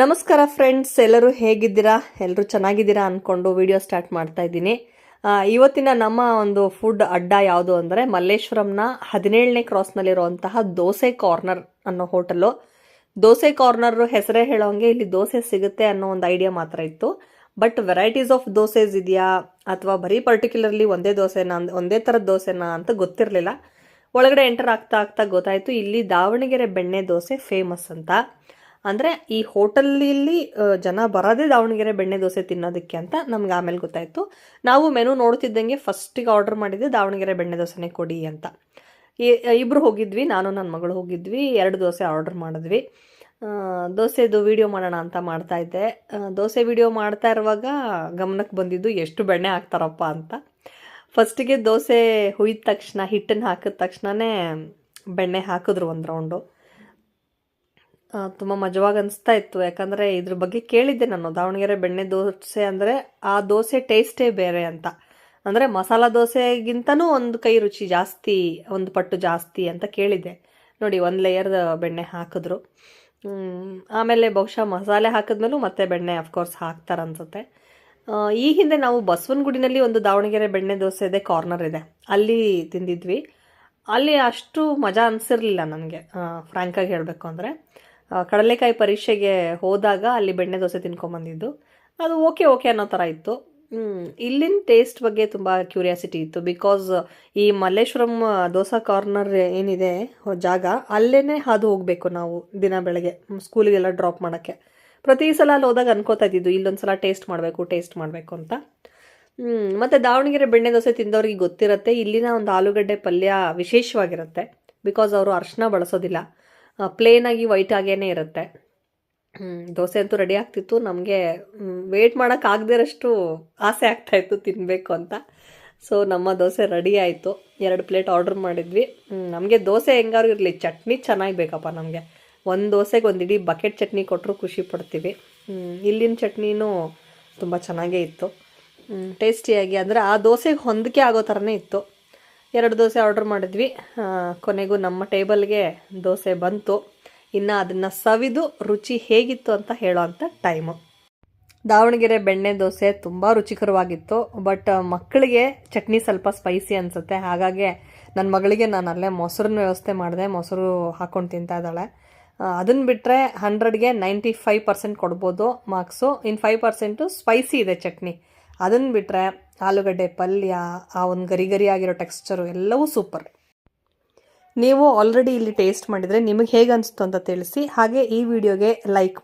ನಮಸ್ಕಾರ ಫ್ರೆಂಡ್ಸ್ ಎಲ್ಲರೂ ಹೇಗಿದ್ದೀರಾ? ಎಲ್ಲರೂ ಚೆನ್ನಾಗಿದ್ದೀರಾ ಅಂದ್ಕೊಂಡು ವಿಡಿಯೋ ಸ್ಟಾರ್ಟ್ ಮಾಡ್ತಾ ಇದ್ದೀನಿ. ಇವತ್ತಿನ ನಮ್ಮ ಒಂದು ಫುಡ್ ಅಡ್ಡ ಯಾವುದು ಅಂದರೆ ಮಲ್ಲೇಶ್ವರಂನ ಹದಿನೇಳನೇ ಕ್ರಾಸ್ನಲ್ಲಿರುವಂತಹ ದೋಸೆ ಕಾರ್ನರ್ ಅನ್ನೋ ಹೋಟೆಲು ದೋಸೆ ಕಾರ್ನರ್ ಹೆಸರೇ ಹೇಳೋಂಗೆ ಇಲ್ಲಿ ದೋಸೆ ಸಿಗುತ್ತೆ ಅನ್ನೋ ಒಂದು ಐಡಿಯಾ ಮಾತ್ರ ಇತ್ತು. ಬಟ್ ವೆರೈಟೀಸ್ ಆಫ್ ದೋಸೆಸ್ ಇದೆಯಾ? ಅಥವಾ ಬರೀ ಪರ್ಟಿಕ್ಯುಲರ್ಲಿ ಒಂದೇ ದೋಸೆನಾ ಒಂದೇ ಥರದ ದೋಸೆನಾ ಅಂತ ಗೊತ್ತಿರಲಿಲ್ಲ. ಒಳಗಡೆ ಎಂಟರ್ ಆಗ್ತಾ ಆಗ್ತಾ ಗೊತ್ತಾಯಿತು. ಇಲ್ಲಿ ದಾವಣಗೆರೆ ಬೆಣ್ಣೆ ದೋಸೆ ಫೇಮಸ್ ಅಂತ. ಅಂದರೆ ಈ ಹೋಟೆಲಲ್ಲಿ ಜನ ಬರೋದೇ ದಾವಣಗೆರೆ ಬೆಣ್ಣೆ ದೋಸೆ ತಿನ್ನೋದಕ್ಕೆ ಅಂತ ನಮ್ಗೆ ಆಮೇಲೆ ಗೊತ್ತಾಯಿತು. ನಾವು ಮೆನು ನೋಡ್ತಿದ್ದಂಗೆ ಫಸ್ಟಿಗೆ ಆರ್ಡರ್ ಮಾಡಿದ್ದೆ ದಾವಣಗೆರೆ ಬೆಣ್ಣೆ ದೋಸೆನೇ ಕೊಡಿ ಅಂತ. ಇಬ್ರು ಹೋಗಿದ್ವಿ, ನಾನು ನನ್ನ ಮಗಳು ಹೋಗಿದ್ವಿ, ಎರಡು ದೋಸೆ ಆರ್ಡರ್ ಮಾಡಿದ್ವಿ. ದೋಸೆದು ವಿಡಿಯೋ ಮಾಡೋಣ ಅಂತ ಮಾಡ್ತಾ ಇದ್ದೆ. ದೋಸೆ ವಿಡಿಯೋ ಮಾಡ್ತಾ ಇರುವಾಗ ಗಮನಕ್ಕೆ ಬಂದಿದ್ದು ಎಷ್ಟು ಬೆಣ್ಣೆ ಹಾಕ್ತಾರಪ್ಪ ಅಂತ. ಫಸ್ಟಿಗೆ ದೋಸೆ ಹುಯ್ದ ತಕ್ಷಣ, ಹಿಟ್ಟನ್ನು ಹಾಕಿದ ತಕ್ಷಣವೇ ಬೆಣ್ಣೆ ಹಾಕಿದ್ರು ಒಂದು ರೌಂಡು ತುಂಬ ಮಜವಾಗಿ ಅನಿಸ್ತಾ ಇತ್ತು. ಯಾಕಂದರೆ ಇದ್ರ ಬಗ್ಗೆ ಕೇಳಿದ್ದೆ ನಾನು. ದಾವಣಗೆರೆ ಬೆಣ್ಣೆ ದೋಸೆ ಅಂದರೆ ಆ ದೋಸೆ ಟೇಸ್ಟೇ ಬೇರೆ ಅಂತ. ಅಂದರೆ ಮಸಾಲ ದೋಸೆಗಿಂತನೂ ಒಂದು ಕೈ ರುಚಿ ಜಾಸ್ತಿ, ಒಂದು ಪಟ್ಟು ಜಾಸ್ತಿ ಅಂತ ಕೇಳಿದ್ದೆ. ನೋಡಿ, ಒಂದು ಲೇಯರ್ ಬೆಣ್ಣೆ ಹಾಕಿದ್ರು. ಆಮೇಲೆ ಬಹುಶಃ ಮಸಾಲೆ ಹಾಕಿದ್ಮೇಲೂ ಮತ್ತೆ ಬೆಣ್ಣೆ ಅಫ್ಕೋರ್ಸ್ ಹಾಕ್ತಾರೆ ಅನ್ಸುತ್ತೆ. ಈ ಹಿಂದೆ ನಾವು ಬಸವನಗುಡಿನಲ್ಲಿ ಒಂದು ದಾವಣಗೆರೆ ಬೆಣ್ಣೆ ದೋಸೆ ಇದೆ ಕಾರ್ನರ್ ಇದೆ. ಅಲ್ಲಿ ತಿಂದಿದ್ವಿ. ಅಲ್ಲಿ ಅಷ್ಟು ಮಜಾ ಅನಿಸಿರಲಿಲ್ಲ ನನಗೆ. ಫ್ರ್ಯಾಂಕಾಗಿ ಹೇಳಬೇಕು ಅಂದರೆ. ಕಡಲೆಕಾಯಿ ಪರೀಕ್ಷೆಗೆ ಹೋದಾಗ ಅಲ್ಲಿ ಬೆಣ್ಣೆ ದೋಸೆ ತಿನ್ಕೊಂಬಂದಿದ್ದು. ಅದು ಓಕೆ ಓಕೆ ಅನ್ನೋ ಥರ ಇತ್ತು. ಇಲ್ಲಿನ ಟೇಸ್ಟ್ ಬಗ್ಗೆ ತುಂಬ ಕ್ಯೂರಿಯಾಸಿಟಿ ಇತ್ತು. ಬಿಕಾಸ್ ಈ ಮಲ್ಲೇಶ್ವರಂ ದೋಸಾ ಕಾರ್ನರ್ ಏನಿದೆ ಜಾಗ ಅಲ್ಲೇ ಹಾದು ಹೋಗಬೇಕು ನಾವು ದಿನ ಬೆಳಗ್ಗೆ ಸ್ಕೂಲಿಗೆಲ್ಲ ಡ್ರಾಪ್ ಮಾಡೋಕ್ಕೆ. ಪ್ರತಿ ಸಲ ಅಲ್ಲಿ ಹೋದಾಗ ಅನ್ಕೋತಾ ಇದ್ದಿದ್ದು, ಇಲ್ಲೊಂದು ಸಲ ಟೇಸ್ಟ್ ಮಾಡಬೇಕು ಟೇಸ್ಟ್ ಮಾಡಬೇಕು ಅಂತ. ಮತ್ತೆ ದಾವಣಗೆರೆ ಬೆಣ್ಣೆ ದೋಸೆ ತಿಂದವ್ರಿಗೆ ಗೊತ್ತಿರುತ್ತೆ, ಇಲ್ಲಿನ ಒಂದು ಆಲೂಗಡ್ಡೆ ಪಲ್ಯ ವಿಶೇಷವಾಗಿರುತ್ತೆ. ಬಿಕಾಸ್ ಅವರು ಅರ್ಶನ ಬಳಸೋದಿಲ್ಲ. ಪ್ಲೇನ್ ಆಗಿ ವೈಟ್ ಆಗೇ ಇರುತ್ತೆ. ದೋಸೆ ಅಂತೂ ರೆಡಿ ಆಗ್ತಿತ್ತು. ನಮಗೆ ವೇಟ್ ಮಾಡೋಕ್ಕಾಗದಿರಷ್ಟು ಆಸೆ ಆಗ್ತಾಯಿತ್ತು ತಿನ್ನಬೇಕು ಅಂತ. ಸೊ ನಮ್ಮ ದೋಸೆ ರೆಡಿ ಆಯಿತು. ಎರಡು ಪ್ಲೇಟ್ ಆರ್ಡ್ರ್ ಮಾಡಿದ್ವಿ. ನಮಗೆ ದೋಸೆ ಹೆಂಗಾರು ಇರಲಿ. ಚಟ್ನಿ ಚೆನ್ನಾಗಿ ಬೇಕಪ್ಪ ನಮಗೆ. ಒಂದು ದೋಸೆಗೆ ಒಂದು ಇಡೀ ಬಕೆಟ್ ಚಟ್ನಿ ಕೊಟ್ಟರು ಖುಷಿ ಪಡ್ತೀವಿ. ಇಲ್ಲಿನ ಚಟ್ನಿನೂ ತುಂಬ ಚೆನ್ನಾಗೇ ಇತ್ತು. ಟೇಸ್ಟಿಯಾಗಿ ಅಂದರೆ ಆ ದೋಸೆಗೆ ಹೊಂದಿಕೆ ಆಗೋ ಥರನೇ ಇತ್ತು. ಎರಡು ದೋಸೆ ಆರ್ಡರ್ ಮಾಡಿದ್ವಿ. ಕೊನೆಗೂ ನಮ್ಮ ಟೇಬಲ್ಗೆ ದೋಸೆ ಬಂತು. ಇನ್ನು ಅದನ್ನು ಸವಿದು ರುಚಿ ಹೇಗಿತ್ತು ಅಂತ ಹೇಳೋವಂಥ ಟೈಮು ದಾವಣಗೆರೆ ಬೆಣ್ಣೆ ದೋಸೆ ತುಂಬ ರುಚಿಕರವಾಗಿತ್ತು. ಬಟ್ ಮಕ್ಕಳಿಗೆ ಚಟ್ನಿ ಸ್ವಲ್ಪ ಸ್ಪೈಸಿ ಅನಿಸುತ್ತೆ. ಹಾಗಾಗಿ ನನ್ನ ಮಗಳಿಗೆ ನಾನು ಅಲ್ಲೇ ಮೊಸರನ್ನ ವ್ಯವಸ್ಥೆ ಮಾಡಿದೆ. ಮೊಸರು ಹಾಕ್ಕೊಂಡು ತಿಂತಾ ಇದ್ದಾಳೆ. ಅದನ್ನು ಬಿಟ್ಟರೆ ಹಂಡ್ರೆಡ್ಗೆ ನೈಂಟಿ ಫೈವ್ ಪರ್ಸೆಂಟ್ ಕೊಡ್ಬೋದು ಮಾರ್ಕ್ಸು. ಇನ್ನು ಫೈವ್ ಪರ್ಸೆಂಟು ಸ್ಪೈಸಿ ಇದೆ ಚಟ್ನಿ. ಅದನ್ನು ಬಿಟ್ಟರೆ ಆಲೂಗಡ್ಡೆ ಪಲ್ಯ, ಆ ಒಂದು ಗರಿ ಗರಿ ಆಗಿರೋ ಟೆಕ್ಸ್ಚರು ಎಲ್ಲವೂ ಸೂಪರ್ ನೀವು ಆಲ್ರೆಡಿ ಇಲ್ಲಿ ಟೇಸ್ಟ್ ಮಾಡಿದರೆ ನಿಮಗೆ ಹೇಗೆ ಅನಿಸ್ತು ಅಂತ ತಿಳಿಸಿ, ಹಾಗೆ ಈ ವಿಡಿಯೋಗೆ ಲೈಕ್